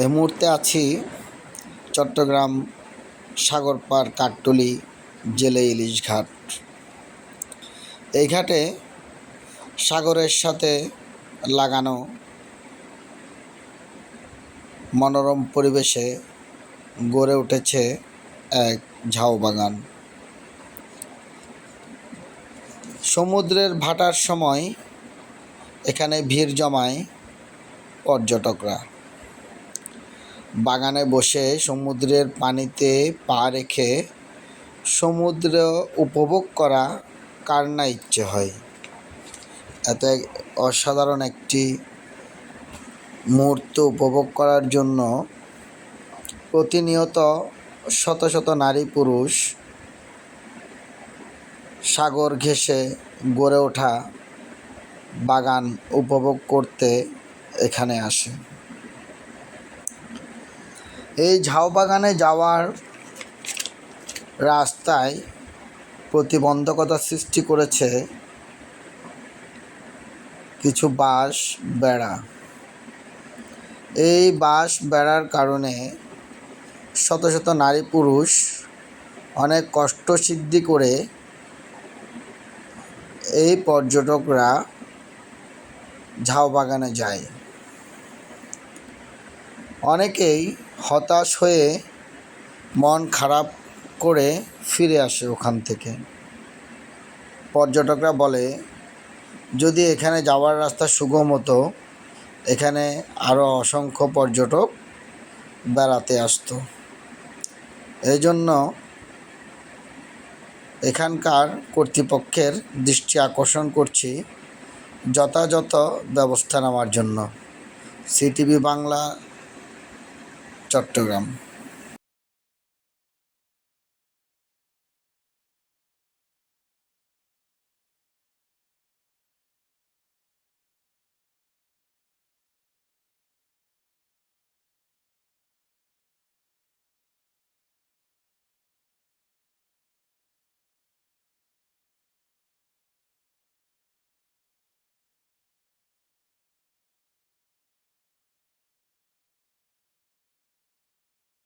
এই মুহূর্তে আছি চট্টগ্রাম সাগর পার কাকটলি জেলে ইলিশ ঘাট। এই ঘাটে সাগরের সাথে লাগানো মনোরম পরিবেশে গড়ে উঠেছে এক ঝাউ বাগান। সমুদ্রের ভাটার সময় এখানে ভিড় জমায় পর্যটকরা। বাগানে বসে সমুদ্রের পানিতে পা রেখে সমুদ্র উপভোগ করা কার না ইচ্ছে হয়। এত অসাধারণ একটি মুহূর্ত উপভোগ করার জন্য প্রতিনিয়ত শত শত নারী পুরুষ সাগর ঘেঁষে গড়ে ওঠা বাগান উপভোগ করতে এখানে আসে। এই ঝাউ বাগানে যাওয়ার রাস্তায় প্রতিবন্ধকতা সৃষ্টি করেছে কিছু বাঁশ বেড়া। এই বাঁশ বেড়ার কারণে শত শত নারী পুরুষ অনেক কষ্ট সিদ্ধি করে এই পর্যটকরা ঝাউ বাগানে যায়। অনেকেই হতাশ হয়ে মন খারাপ করে ফিরে আসে ওখান থেকে। পর্যটকরা বলে, যদি এখানে যাওয়ার রাস্তা সুগম হতো, এখানে আরও অসংখ্য পর্যটক বেড়াতে আসতো। এই জন্য এখানকার কর্তৃপক্ষের দৃষ্টি আকর্ষণ করছি যথাযথ ব্যবস্থা নেওয়ার জন্য। সিটিভি বাংলা চট্টগ্রাম।